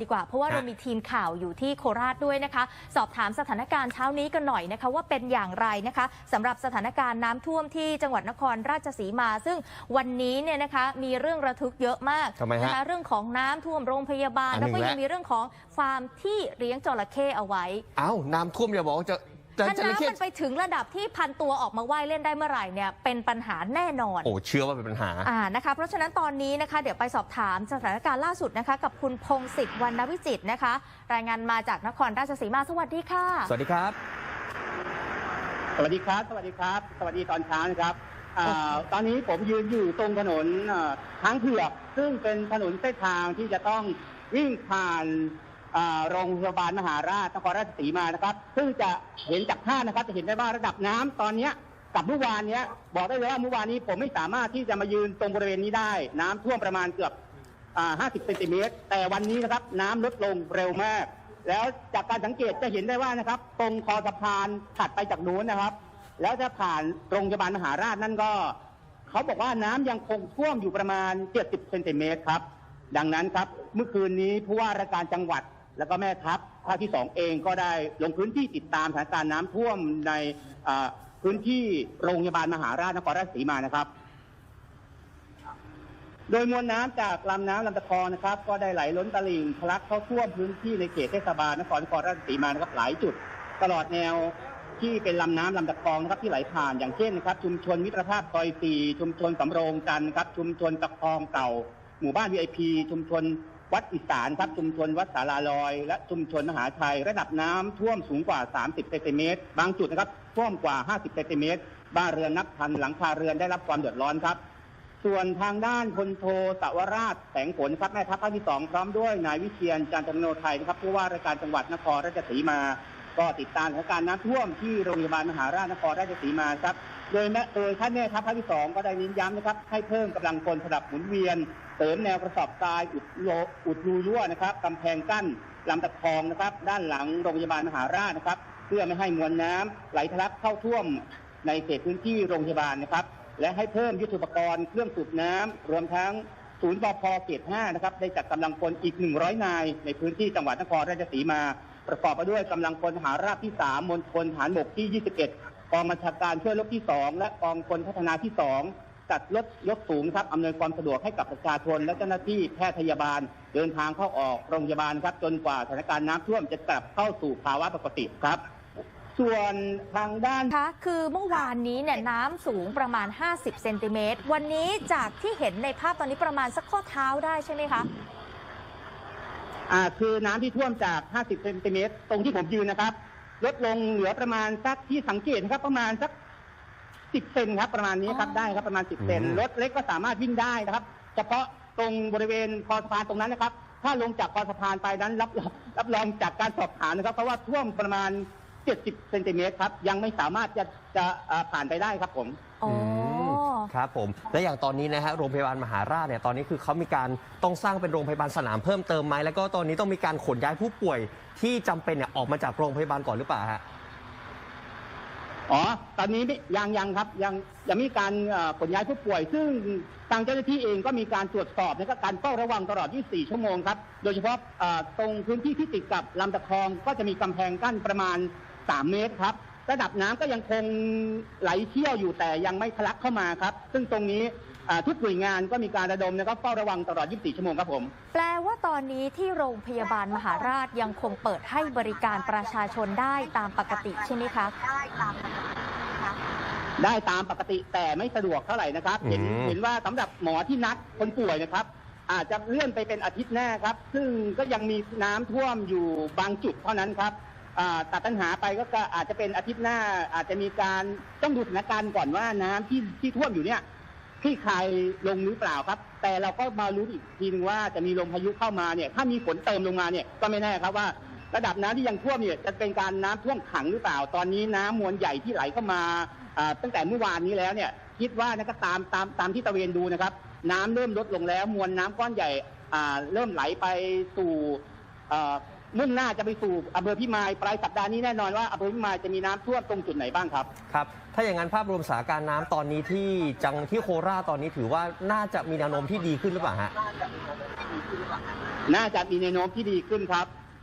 ดีกว่าเพราะว่าฮะเรามีทีมข่าวอยู่ที่โคราชด้วยนะคะ สอบถามสถานการณ์เช้านี้กันหน่อยนะคะ ว่าเป็นอย่างไรนะคะสำหรับสถานการณ์น้ำท่วมที่จังหวัดนครราชสีมา ซึ่งวันนี้เนี่ยนะคะมีเรื่องระทึกเยอะมากทำไมฮะนะคะเรื่องของน้ำท่วมโรงพยาบาลอันหแล้วนึ่งก็แล้วยังมีเรื่องของฟาร์มที่เลี้ยงจระเข้เอาไว้เอ้าน้ำท่วมอย่าบอกว่าจะ จะถ้าจระน้ำเข้มันไปถึงระดับที่พันตัวออกมาว่ายเล่นได้เมื่อไหร่เนี่ยเป็นปัญหาแน่นอน โอ้เชื่อว่าเป็นปัญหา อ่านะคะเพราะฉะนั้นตอนนี้นะคะ เดี๋ยวไปสอบถามสถานการณ์ล่าสุดนะคะ กับคุณพงศิษฐ์วรรณวิจิตรนะคะ รายงานมาจากนครราชสีมาสวัสดีค่ะ สวัสดีครับ สวัสดีครับ สวัสดีครับ สวัสดีตอนเช้านะครับอ่าตอนนี้ผมยืนอยู่ตรงถนนอ่าทางเผือกซึ่งเป็นถนนเส้นทางที่จะต้องวิ่งผ่านอ่า โรงพยาบาลมหาราชนครราชสีมานะครับ ซึ่งจะเห็นจากภาพนะครับ จะเห็นได้ว่าระดับน้ำตอนเนี้ยกับเมื่อวานเนี้ย บอกได้เลยว่าเมื่อวานนี้ผมไม่สามารถที่จะมายืนตรงบริเวณนี้ได้ น้ำท่วมประมาณเกือบ50เซนติเมตรแต่วันนี้นะครับ น้ำลดลงเร็วมาก แล้วจากการสังเกตจะเห็นได้ว่านะครับ ตรงคอสะพานถัดไปจากนู้นนะครับ แล้วจะผ่านโรงพยาบาลมหาราชนั่นก็เขาบอกว่าน้ำยังคงท่วมอยู่ประมาณ 70เซนติเมตรครับ ดังนั้นครับ เมื่อคืนนี้ผู้ว่าราชการจังหวัด แล้วก็แม่ทัพภาคที่สองเองก็ได้ลงพื้นที่ติดตามสถานการณ์น้ำท่วมในอ่าพื้นที่โรงพยาบาลมหาราชนครราชสีมานะครับ โดยมวลน้ำจากลำน้ำลำตะคองนะครับ ก็ได้ไหลล้นตลิ่งทะลักเข้าท่วมพื้นที่ในเขตเทศบาลนครนครราชสีมานะครับหลายจุด ตลอดแนวที่เป็นลำน้ำลำตะคองนะครับที่ไหลผ่านอย่างเช่นนะครับ ชุมชนมิตรภาพซอยสี่ชุมชนสำโรงจันทร์ครับ ชุมชนตะคองเก่า หมู่บ้าน VIP ชุมชน วัดอีสานครับชุมชนวัดสาราลอย และชุมชนมหาชัยระดับน้ำท่วมสูงกว่า 30เซนติเมตรบางจุดนะครับท่วมกว่า 50เซนติเมตรบ้านเรือนนับพันหลังคาเรือนได้รับความเดือดร้อนครับ ส่วนทางด้านพลโทสวราชแสงผลครับแม่ทัพภาคที่สองพร้อมด้วยนายวิเชียนจันทมโนไทยนะครับผู้ว่าราชการจังหวัดนครราชสีมา ก็ติดตามสถานการณ์น้ำท่วมที่โรงพยาบาลมหาราชนครราชสีมาครับ โดยแม่โดยท่านแม่ทัพภาคที่สองก็ได้เน้นย้ำนะครับ ให้เพิ่มกำลังพลสลับหมุนเวียนเสริมแนวกระสอบทรายอุดโลอุดรูรั่วนะครับกำแพงกั้นลำตะคองนะครับ ด้านหลังโรงพยาบาลมหาราชนะครับ เพื่อไม่ให้มวลน้ำไหลทะลักเข้าท่วมในเขตพื้นที่โรงพยาบาลนะครับ และให้เพิ่มยุทธปกรณ์เครื่องสูบน้ำรวมทั้งศูนย์ปพเขต5นะครับได้จัดกำลังพลอีก 100 นาย ในพื้นที่จังหวัดนครราชสีมา ประกอบไปด้วยกำลังพลหารราบที่ 3มณฑลฐานบกที่ 21 กองบัญชาการช่วยรบที่2และกองพลพัฒนาที่2จัดรถยกสูงครับอำนวยความสะดวกให้กับประชาชนและเจ้าหน้าที่แพทย์พยาบาล เดินทางเข้าออกโรงพยาบาลครับ จนกว่าสถานการณ์น้ำท่วมจะกลับเข้าสู่ภาวะปกติครับส่วนทางด้านคะคือเมื่อวานนี้เนี่ยน้ำสูงประมาณ 50 เซนติเมตร วันนี้จากที่เห็นในภาพตอนนี้ประมาณสักข้อเท้าได้ใช่ไหมคะอ่าคือน้ำที่ท่วมจาก 50 เซนติเมตร ตรงที่ผมยืนนะครับ ลดลงเหลือประมาณสักที่สังเกตนะครับประมาณสัก10เซนครับประมาณนี้ครับอ๋อได้ครับประมาณ10เซนอืมรถเล็กก็สามารถวิ่งได้นะครับ เฉพาะตรงบริเวณคอสะพานตรงนั้นนะครับ ถ้าลงจากคอสะพานไปนั้นรับรับรองจากการสอบถามนะครับ เพราะว่าท่วมประมาณ 70เซนติเมตรครับ ยังไม่สามารถจะจะอ่าผ่านไปได้ครับผม อ๋อม ครับผม และอย่างตอนนี้นะฮะโรงพยาบาลมหาราชเนี่ยตอนนี้คือเขามีการต้องสร้างเป็นโรงพยาบาลสนามเพิ่มเติมไหมแล้วก็ตอนนี้ต้องมีการขนย้ายผู้ป่วยที่จำเป็นเนี่ยออกมาจากโรงพยาบาลก่อนหรือเปล่าฮะ อ๋อ ตอนนี้ไม่ยังยังครับยังยังมีการเอ่อขนย้ายผู้ป่วย ซึ่งทางเจ้าหน้าที่เองก็มีการตรวจสอบและก็การเฝ้าระวังตลอด 24 ชั่วโมงครับ โดยเฉพาะเอ่อตรงพื้นที่ที่ติดกับลำตะคองก็จะมีกำแพงกั้นประมาณ 3 เมตรครับ ระดับน้ำก็ยังคงไหลเชี่ยวอยู่แต่ยังไม่ทะลักเข้ามาครับ ซึ่งตรงนี้อ่าทุกหน่วยงานก็มีการระดมแล้วก็เฝ้าระวังตลอด 24 ชั่วโมงครับผม แปลว่าตอนนี้ที่โรงพยาบาลมหาราชยังคงเปิดให้บริการประชาชนได้ตามปกติใช่ไหมคะได้ตามปกติแต่ไม่สะดวกเท่าไหร่นะครับ เห็นอืมเห็นว่าสำหรับหมอที่นัดคนป่วยนะครับ อาจจะเลื่อนไปเป็นอาทิตย์หน้าครับ ซึ่งก็ยังมีน้ำท่วมอยู่บางจุดเท่านั้นครับอ่า ตัดปัญหาไปก็อาจจะเป็นอาทิตย์หน้า อาจจะมีการต้องดูสถานการณ์ก่อนว่าน้ำที่ที่ท่วมอยู่เนี่ยคลี่คลายลงหรือเปล่าครับ แต่เราก็มารู้อีกทีหนึงว่าจะมีลมพายุเข้ามาเนี่ย ถ้ามีฝนเติมลงมาเนี่ยก็ไม่แน่ครับว่า ระดับน้ำที่ยังท่วมเนี่ยจะเป็นการน้ำท่วมขังหรือเปล่า ตอนนี้น้ำมวลใหญ่ที่ไหลเข้ามาตั้งแต่เมื่อวานนี้แล้วเนี่ย คิดว่านะก็ตามตามตามที่ตะเวนดูนะครับ น้ำเริ่มลดลงแล้ว มวลน้ำก้อนใหญ่เริ่มไหลไปสู่ มุ่งหน้าจะไปสู่อำเภอพิมายปลายสัปดาห์นี้แน่นอนว่าอำเภอพิมายจะมีน้ำท่วมตรงจุดไหนบ้างครับ ครับ ถ้าอย่างนั้นภาพรวมสถานการณ์น้ำตอนนี้ที่จังที่โคราชตอนนี้ถือว่าน่าจะมีแนวโน้มที่ดีขึ้นหรือเปล่าฮะ น่าจะมีแนวโน้มที่ดีขึ้นครับ